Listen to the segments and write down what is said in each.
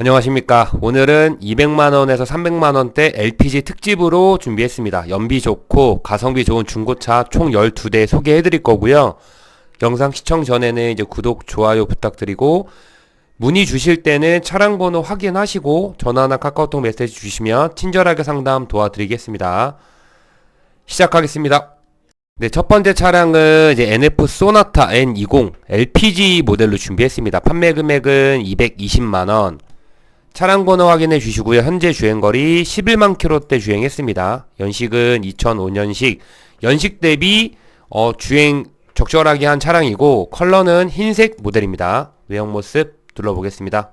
안녕하십니까. 오늘은 200만원에서 300만원대 LPG 특집으로 준비했습니다. 연비 좋고 가성비 좋은 중고차 총 12대 소개해 드릴 거고요. 영상 시청 전에는 이제 구독, 좋아요 부탁드리고 문의 주실 때는 차량 번호 확인하시고 전화나 카카오톡 메시지 주시면 친절하게 상담 도와드리겠습니다. 시작하겠습니다. 네, 첫 번째 차량은 이제 NF 소나타 N20 LPG 모델로 준비했습니다. 판매 금액은 220만원. 차량 번호 확인해 주시고요. 현재 주행거리 11만 킬로대 주행했습니다. 연식은 2005년식. 연식 대비 어, 주행 적절하게 한 차량이고 컬러는 흰색 모델입니다. 외형 모습 둘러보겠습니다.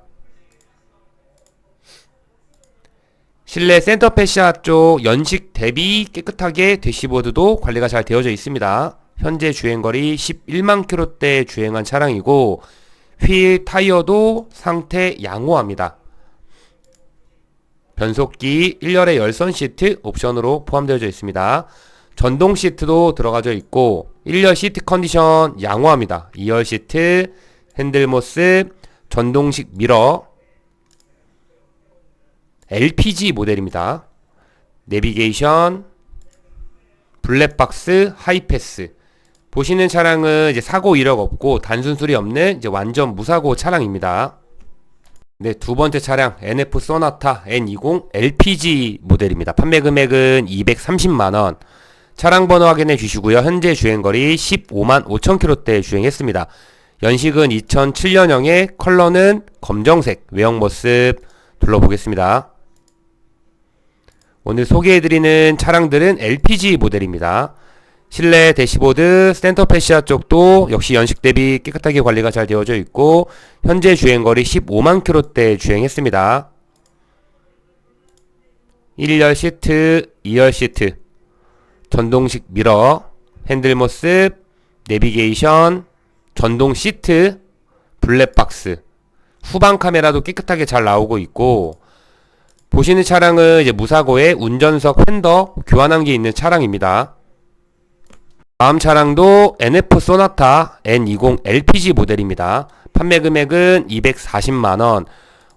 실내 센터 패시아 쪽 연식 대비 깨끗하게 대시보드도 관리가 잘 되어져 있습니다. 현재 주행거리 11만 킬로대 주행한 차량이고 휠 타이어도 상태 양호합니다. 변속기 1열의 열선 시트 옵션으로 포함되어 있습니다. 전동 시트도 들어가져 있고 1열 시트 컨디션 양호합니다. 2열 시트, 핸들 모습, 전동식 미러, LPG 모델입니다. 내비게이션, 블랙박스, 하이패스. 보시는 차량은 이제 사고 이력 없고 단순 수리 없는 이제 완전 무사고 차량입니다. 네, 두 번째 차량 NF 소나타 N20 LPG 모델입니다. 판매 금액은 230만 원. 차량 번호 확인해 주시고요. 현재 주행 거리 15만 5천 킬로대 주행했습니다. 연식은 2007년형의 컬러는 검정색 외형 모습 둘러보겠습니다. 오늘 소개해드리는 차량들은 LPG 모델입니다. 실내 대시보드, 센터 패시아 쪽도 역시 연식 대비 깨끗하게 관리가 잘 되어져 있고 현재 주행거리 15만 킬로대 주행했습니다. 1열 시트, 2열 시트, 전동식 미러, 핸들 모습, 내비게이션, 전동 시트, 블랙박스, 후방 카메라도 깨끗하게 잘 나오고 있고 보시는 차량은 이제 무사고에 운전석 팬더 교환한 게 있는 차량입니다. 다음 차량도 NF 소나타 N20 LPG 모델입니다. 판매 금액은 240만원,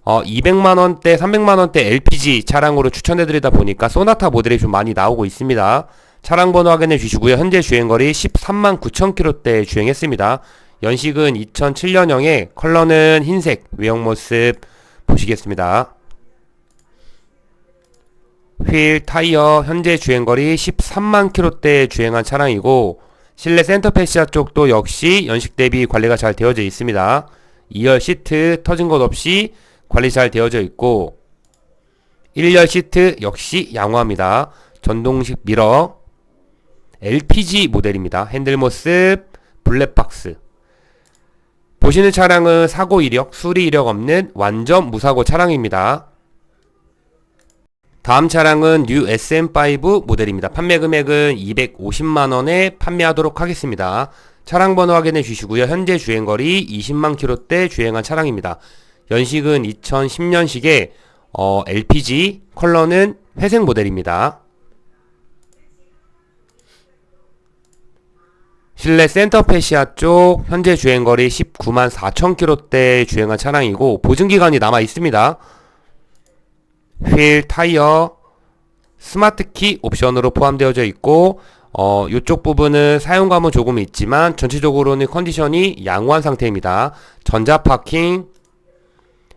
어, 200만원대, 300만원대 LPG 차량으로 추천해드리다 보니까 소나타 모델이 좀 많이 나오고 있습니다. 차량 번호 확인해 주시고요. 현재 주행거리 13만 9천 킬로대 주행했습니다. 연식은 2007년형에 컬러는 흰색, 외형 모습 보시겠습니다. 휠, 타이어, 현재 주행거리 13만 킬로대 주행한 차량이고 실내 센터 패시아 쪽도 역시 연식 대비 관리가 잘 되어져 있습니다. 2열 시트 터진 것 없이 관리 잘 되어져 있고 1열 시트 역시 양호합니다. 전동식 미러 LPG 모델입니다. 핸들 모습 블랙박스 보시는 차량은 사고 이력, 수리 이력 없는 완전 무사고 차량입니다. 다음 차량은 뉴 SM5 모델입니다. 판매 금액은 250만원에 판매하도록 하겠습니다. 차량 번호 확인해 주시고요. 현재 주행거리 20만 킬로대 주행한 차량입니다. 연식은 2010년식의 어, LPG, 컬러는 회색 모델입니다. 실내 센터 패시아 쪽 현재 주행거리 19만 4천 킬로대 주행한 차량이고 보증기간이 남아 있습니다. 휠, 타이어, 스마트키 옵션으로 포함되어져 있고 어, 이쪽 부분은 사용감은 조금 있지만 전체적으로는 컨디션이 양호한 상태입니다. 전자 파킹,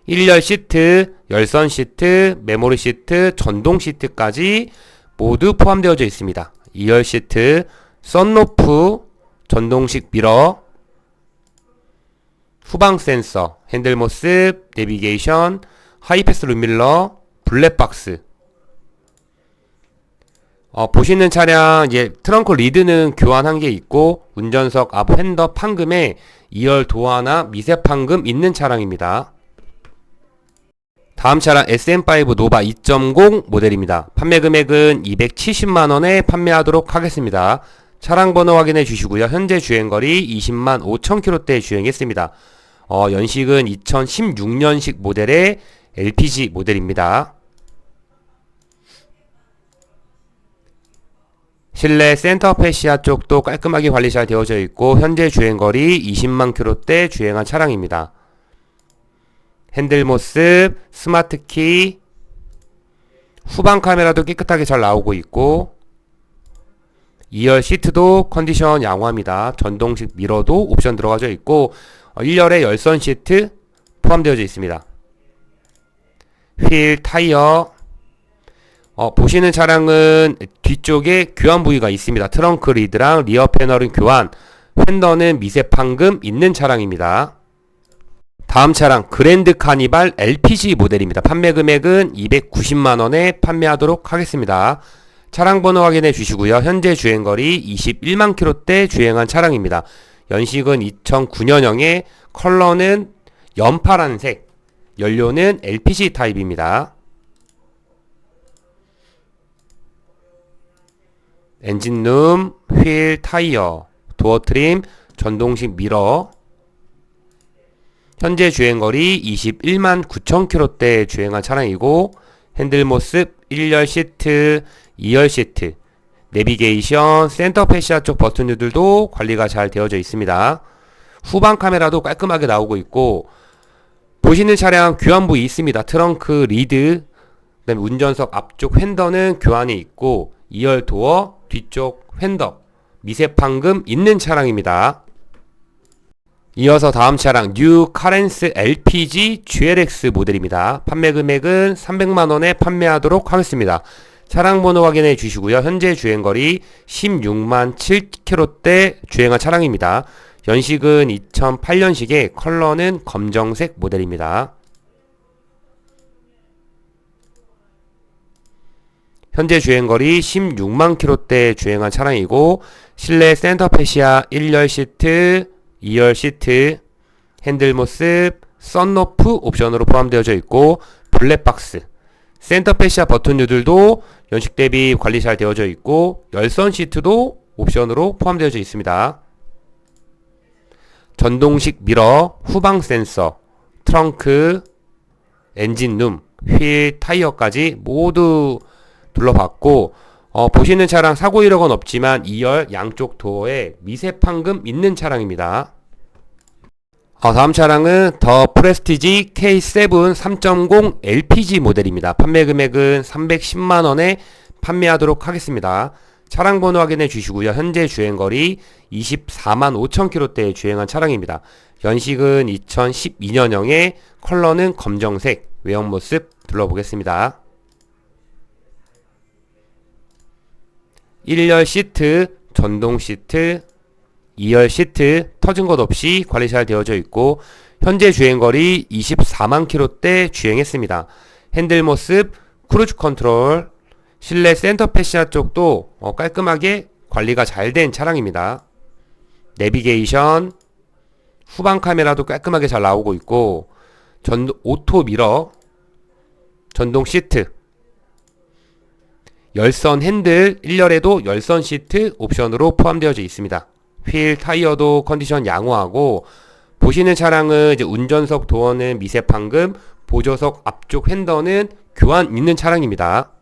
1열 시트, 열선 시트, 메모리 시트, 전동 시트까지 모두 포함되어져 있습니다. 2열 시트, 썬루프, 전동식 미러, 후방 센서, 핸들 모습, 내비게이션, 하이패스 룸밀러, 블랙박스 어, 보시는 차량 이제 트렁크 리드는 교환한 게 있고 운전석 앞 핸더 판금에 2열 도어나 미세 판금 있는 차량입니다. 다음 차량 SM5 노바 2.0 모델입니다. 판매 금액은 270만원에 판매하도록 하겠습니다. 차량 번호 확인해 주시고요. 현재 주행거리 20만 5천 킬로대 주행했습니다. 어, 연식은 2016년식 모델의 LPG 모델입니다. 실내 센터 패시아 쪽도 깔끔하게 관리 잘 되어져 있고 현재 주행거리 20만 킬로대 주행한 차량입니다. 핸들 모습, 스마트 키, 후방 카메라도 깨끗하게 잘 나오고 있고 2열 시트도 컨디션 양호합니다. 전동식 미러도 옵션 들어가져 있고 1열에 열선 시트 포함되어 있습니다. 휠, 타이어 어, 보시는 차량은 뒤쪽에 교환 부위가 있습니다. 트렁크 리드랑 리어 패널은 교환, 휀더는 미세 판금 있는 차량입니다. 다음 차량 그랜드 카니발 LPG 모델입니다. 판매 금액은 290만원에 판매하도록 하겠습니다. 차량 번호 확인해 주시고요. 현재 주행거리 21만 킬로대 주행한 차량입니다. 연식은 2009년형에 컬러는 연파란색, 연료는 LPG 타입입니다. 엔진룸, 휠, 타이어, 도어 트림, 전동식 미러, 현재 주행거리 21만 9천 킬로대 주행한 차량이고 핸들 모습 1열 시트, 2열 시트, 내비게이션, 센터 패시아 쪽 버튼들도 관리가 잘 되어져 있습니다. 후방 카메라도 깔끔하게 나오고 있고 보시는 차량 교환부 있습니다. 트렁크 리드, 그다음에 운전석 앞쪽 휀더는 교환이 있고 2열 도어, 뒤쪽 휀더, 미세 판금 있는 차량입니다. 이어서 다음 차량 뉴 카렌스 LPG GLX 모델입니다. 판매 금액은 300만 원에 판매하도록 하겠습니다. 차량 번호 확인해 주시고요. 현재 주행거리 16만 7km대 주행한 차량입니다. 연식은 2008년식에 컬러는 검정색 모델입니다. 현재 주행거리 16만 킬로대 주행한 차량이고 실내 센터 패시아 1열 시트, 2열 시트, 핸들 모습, 썬로프 옵션으로 포함되어져 있고 블랙박스, 센터 패시아 버튼류들도 연식 대비 관리 잘 되어져 있고 열선 시트도 옵션으로 포함되어져 있습니다. 전동식 미러, 후방 센서, 트렁크, 엔진룸, 휠, 타이어까지 모두 둘러봤고 어, 보시는 차량 사고 이력은 없지만 2열 양쪽 도어에 미세 판금 있는 차량입니다. 어, 다음 차량은 더 프레스티지 K7 3.0 LPG 모델입니다. 판매 금액은 310만원에 판매하도록 하겠습니다. 차량 번호 확인해 주시고요. 현재 주행 거리 24만 5천 킬로대 주행한 차량입니다. 연식은 2012년형에 컬러는 검정색, 외형 모습 둘러보겠습니다. 1열 시트, 전동 시트, 2열 시트 터진 것 없이 관리 잘 되어져 있고 현재 주행거리 24만 킬로대 주행했습니다. 핸들 모습, 크루즈 컨트롤, 실내 센터 패시아 쪽도 어, 깔끔하게 관리가 잘 된 차량입니다. 내비게이션, 후방 카메라도 깔끔하게 잘 나오고 있고 전 오토 미러, 전동 시트, 열선 핸들 1열에도 열선 시트 옵션으로 포함되어져 있습니다. 휠 타이어도 컨디션 양호하고 보시는 차량은 이제 운전석 도어는 미세 판금, 보조석 앞쪽 핸더는 교환 있는 차량입니다.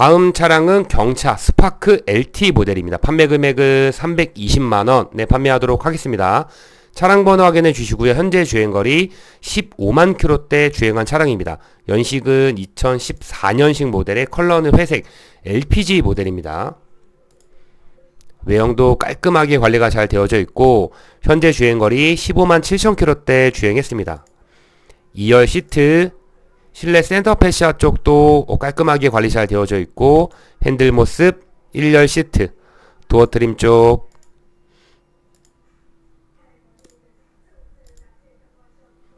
다음 차량은 경차 스파크 LT 모델입니다. 판매 금액은 320만원 네 판매하도록 하겠습니다. 차량 번호 확인해 주시고요. 현재 주행거리 15만 킬로대 주행한 차량입니다. 연식은 2014년식 모델의 컬러는 회색 LPG 모델입니다. 외형도 깔끔하게 관리가 잘 되어져 있고 현재 주행거리 15만 7천 킬로대 주행했습니다. 2열 시트, 실내 센터 패시아 쪽도 깔끔하게 관리 잘 되어져 있고 핸들 모습 1열 시트, 도어 트림 쪽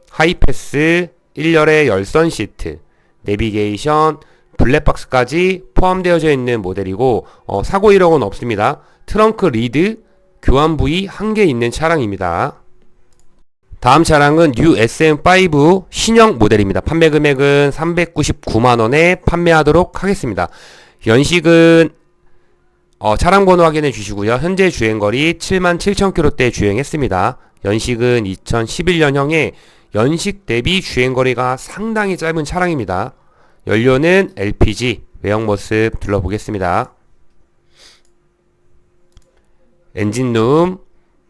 하이패스 1열의 열선 시트, 내비게이션, 블랙박스까지 포함되어져 있는 모델이고 어, 사고 이력은 없습니다. 트렁크 리드, 교환 부위 한 개 있는 차량입니다. 다음 차량은 뉴 SM5 신형 모델입니다. 판매 금액은 399만원에 판매하도록 하겠습니다. 연식은 어, 차량 번호 확인해 주시고요. 현재 주행거리 7만 7천 킬로대 주행했습니다. 연식은 2011년형에 연식 대비 주행거리가 상당히 짧은 차량입니다. 연료는 LPG, 외형 모습 둘러보겠습니다. 엔진룸,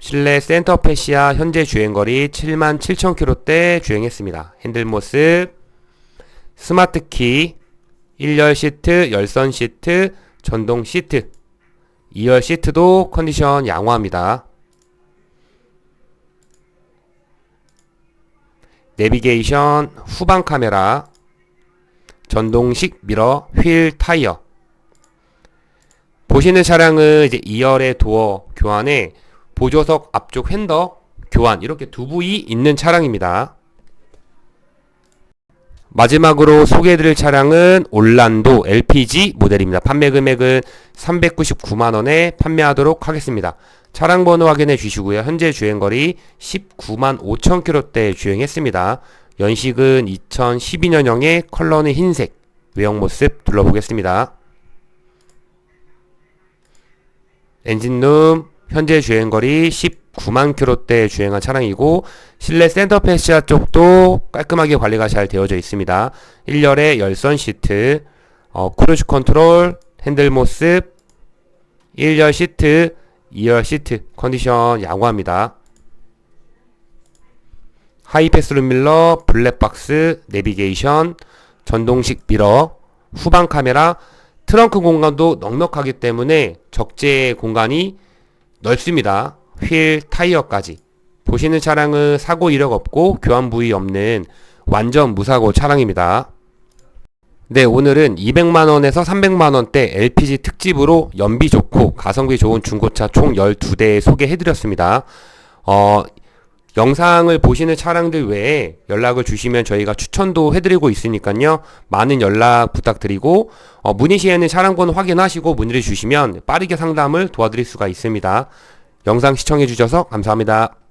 실내 센터 패시아 현재 주행거리 7만 7천 킬로대 주행했습니다. 핸들 모습, 스마트 키, 1열 시트, 열선 시트, 전동 시트, 2열 시트도 컨디션 양호합니다. 내비게이션, 후방 카메라, 전동식 미러, 휠 타이어. 보시는 차량은 이제 2열의 도어 교환에 보조석 앞쪽 핸더 교환 이렇게 두 부위 있는 차량입니다. 마지막으로 소개해드릴 차량은 올란도 LPG 모델입니다. 판매 금액은 399만원에 판매하도록 하겠습니다. 차량 번호 확인해 주시고요. 현재 주행거리 19만 5천 킬로대 주행했습니다. 연식은 2012년형의 컬러는 흰색. 외형 모습 둘러보겠습니다. 엔진룸 현재 주행거리 19만 킬로대 주행한 차량이고 실내 센터 패시아 쪽도 깔끔하게 관리가 잘 되어져 있습니다. 1열의 열선 시트, 어, 크루즈 컨트롤, 핸들 모습, 1열 시트, 2열 시트 컨디션 양호합니다. 하이패스 룸밀러, 블랙박스, 내비게이션, 전동식 미러, 후방 카메라, 트렁크 공간도 넉넉하기 때문에 적재 공간이 넓습니다. 휠, 타이어까지. 보시는 차량은 사고 이력 없고 교환 부위 없는 완전 무사고 차량입니다. 네, 오늘은 200만원에서 300만원대 LPG 특집으로 연비 좋고 가성비 좋은 중고차 총 12대 소개해드렸습니다. 어, 영상을 보시는 차량들 외에 연락을 주시면 저희가 추천도 해드리고 있으니까요. 많은 연락 부탁드리고 어, 문의 시에는 차량 번호 확인하시고 문의를 주시면 빠르게 상담을 도와드릴 수가 있습니다. 영상 시청해 주셔서 감사합니다.